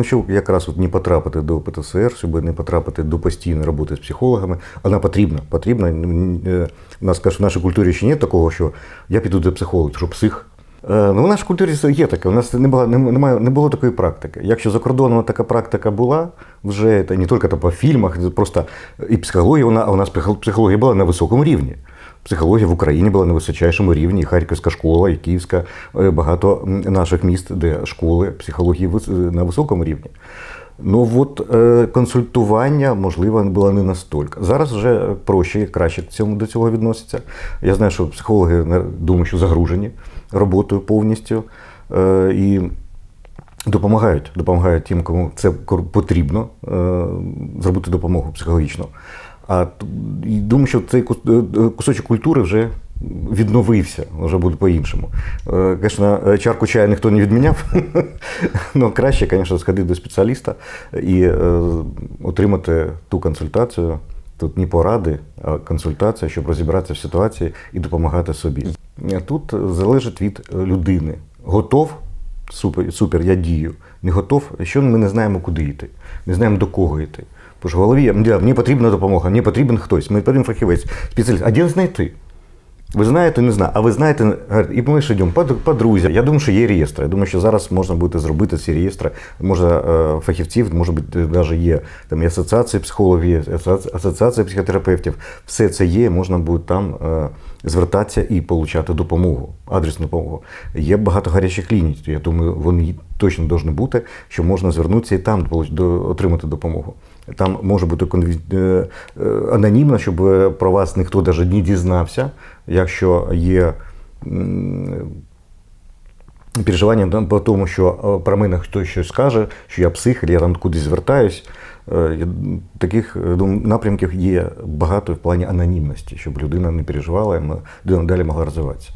Ну, щоб якраз от не потрапити до ПТСР, щоб не потрапити до постійної роботи з психологами, вона потрібна. Потрібна. Е, нас каже, в нашій культурі ще немає такого, що я піду до психолога, що псих. Е, Ну, в нашій культурі є таке. У нас не було, немає, не було такої практики. Якщо за кордоном така практика була, вже це не тільки там, по фільмах, це просто і психологія, вона, а у нас психо- психологія була на високому рівні. Психологія в Україні була на височайшому рівні, і Харківська школа, і Київська, е, багато наших міст, де школи психології на високому рівні. Ну от е, консультування, можливо, було не настільки. Зараз вже проще і краще до цього відносяться. Я знаю, що психологи думаю, що загружені роботою повністю. Е, і допомагають, допомагають тим, кому це потрібно е, зробити допомогу психологічну. А і думаю, що цей кус- е, кусочок культури вже відновився, вже буде по-іншому. Е, Звісно, е, чарку чаю ніхто не відміняв, але краще, звісно, сходити до спеціаліста і е, отримати ту консультацію. Тут не поради, а консультація, щоб розібратися в ситуації і допомагати собі. Тут залежить від людини. Готов супер, супер, я дію. Не готов, що ми не знаємо, куди йти, не знаємо до кого йти. Бо ж в голові мені потрібна допомога, мені потрібен хтось, мені потрібен фахівець, спеціаліст. А де знайти? Ви знаєте, не знаю. А ви знаєте, і ми ж йдемо по, по друзях. Я думаю, що є реєстри. Я думаю, що зараз можна буде зробити ці реєстри. Може, е, фахівців, може бути, навіть є там і асоціації психологів, є асоціація психотерапевтів. Все це є, можна буде там е, звертатися і отримати допомогу, адресну допомогу. Є багато гарячих ліній. Я думаю, вони точно повинні бути, що можна звернутися і там отримати допомогу. Там може бути конві- е, е, анонімно, щоб е, про вас ніхто навіть не дізнався, якщо є переживання по тому, що про мене хтось щось скаже, що я псих, або я там кудись звертаюсь. Е, Таких е, напрямків є багато в плані анонімності, щоб людина не переживала і далі могла розвиватися.